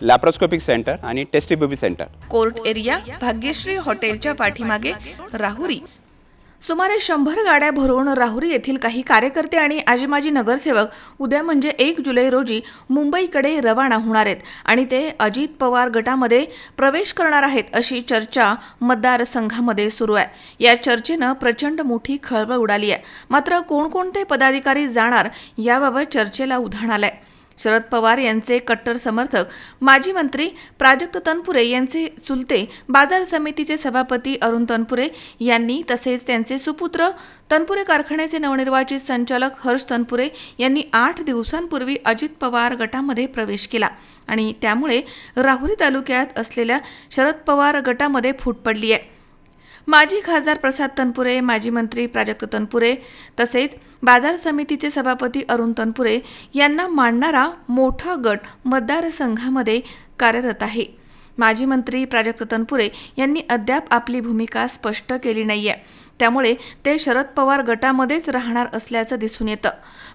Laparoscopic centre आणि test tube baby centre court area Bhagyashree हॉटेलच्या पाठीमागे राहुरी. सुमारे शंभर गाड्या भरून राहुरी येथील काही कार्यकर्ते आणि आजीमाजी नगरसेवक उद्या म्हणजे एक जुलै रोजी मुंबईकडे रवाना होणार आहेत आणि ते अजित पवार गटामध्ये प्रवेश करणार आहेत अशी चर्चा मतदारसंघामध्ये सुरू आहे. या चर्चेनं प्रचंड मोठी खळबळ उडाली आहे. मात्र कोणकोणते पदाधिकारी जाणार याबाबत चर्चेला उधाण आलंय. शरद पवार यांचे कट्टर समर्थक माजी मंत्री प्राजक्त तनपुरे यांचे चुलते बाजार समितीचे सभापती अरुण तनपुरे यांनी तसेच त्यांचे सुपुत्र तनपुरे कारखान्याचे नवनिर्वाचित संचालक हर्ष तनपुरे यांनी आठ दिवसांपूर्वी अजित पवार गटामध्ये प्रवेश केला आणि त्यामुळे राहुरी तालुक्यात असलेल्या शरद पवार गटामध्ये फूट पडली आहे माजी खासदार प्रसाद तनपुरे माजी मंत्री प्राजक्त तनपुरे तसेच बाजार समितीचे सभापती अरुण तनपुरे यांना मांडणारा मोठा गट मतदारसंघामध्ये कार्यरत आहे. माजी मंत्री प्राजक्त तनपुरे यांनी अद्याप आपली भूमिका स्पष्ट केली नाही आहे त्यामुळे ते शरद पवार गटामध्येच राहणार असल्याचं दिसून येतं.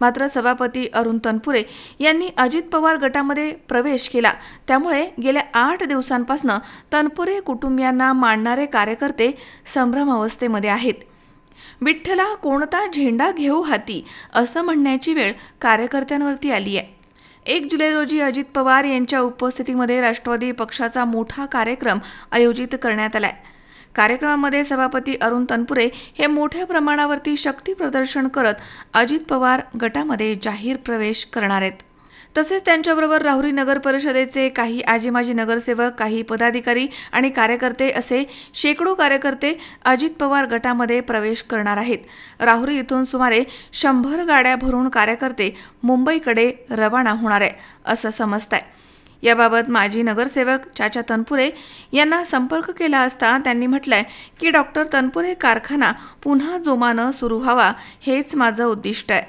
मात्र सभापती अरुण तनपुरे यांनी अजित पवार गटामध्ये प्रवेश केला. त्यामुळे गेल्या आठ दिवसांपासून तनपुरे कुटुंबियांना मांडणारे कार्यकर्ते संभ्रमावस्थेमध्ये आहेत. विठ्ठला कोणता झेंडा घेऊ हाती? असं म्हणण्याची वेळ कार्यकर्त्यांवरती आली आहे. एक जुलै रोजी अजित पवार यांच्या उपस्थितीमध्ये राष्ट्रवादी पक्षाचा मोठा कार्यक्रम आयोजित करण्यात आला आहे कार्यक्रमामध्ये सभापती अरुण तनपुरे हे मोठ्या प्रमाणावरती शक्ती प्रदर्शन करत अजित पवार गटामध्ये जाहीर प्रवेश करणार आहेत. तसेच त्यांच्याबरोबर राहुरी नगर परिषदेचे काही आजी माजी नगरसेवक काही पदाधिकारी आणि कार्यकर्ते असे शेकडो कार्यकर्ते अजित पवार गटामध्ये प्रवेश करणार आहेत. राहुरी इथून सुमारे शंभर गाड्या भरून कार्यकर्ते मुंबईकडे रवाना होणार आहे असं समजत आहे याबाबत माजी नगरसेवक चाचा तनपुरे यांना संपर्क केला असता त्यांनी म्हटलंय की डॉक्टर तनपुरे कारखाना पुन्हा जोमानं सुरू व्हावा हेच माझं उद्दिष्ट आहे.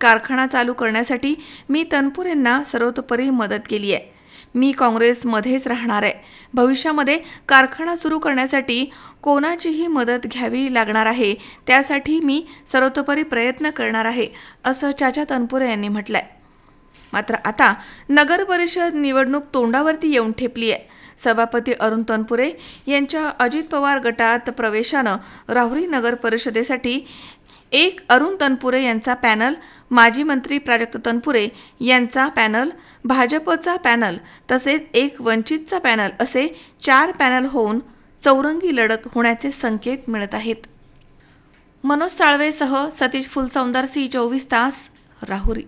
कारखाना चालू करण्यासाठी मी तनपुरेंना सर्वतोपरी मदत केली आहे. मी काँग्रेसमध्येच राहणार आहे. भविष्यामध्ये कारखाना सुरू करण्यासाठी कोणाचीही मदत घ्यावी लागणार आहे त्यासाठी मी सर्वतोपरी प्रयत्न करणार आहे असं चाचा तनपुरे यांनी म्हटलं आहे मात्र आता नगर परिषद निवडणूक तोंडावरती येऊन ठेपली आहे. सभापती अरुण तनपुरे यांच्या अजित पवार गटात प्रवेशानं राहुरी नगर परिषदेसाठी एक अरुण तनपुरे यांचा पॅनल माजी मंत्री प्राजक्त तनपुरे यांचा पॅनल भाजपचा पॅनल तसेच एक वंचितचा पॅनल असे चार पॅनल होऊन चौरंगी लढत होण्याचे संकेत मिळत आहेत. मनोज साळवेसह सतीश फुलसौंदर सी चोवीस तास राहुरी.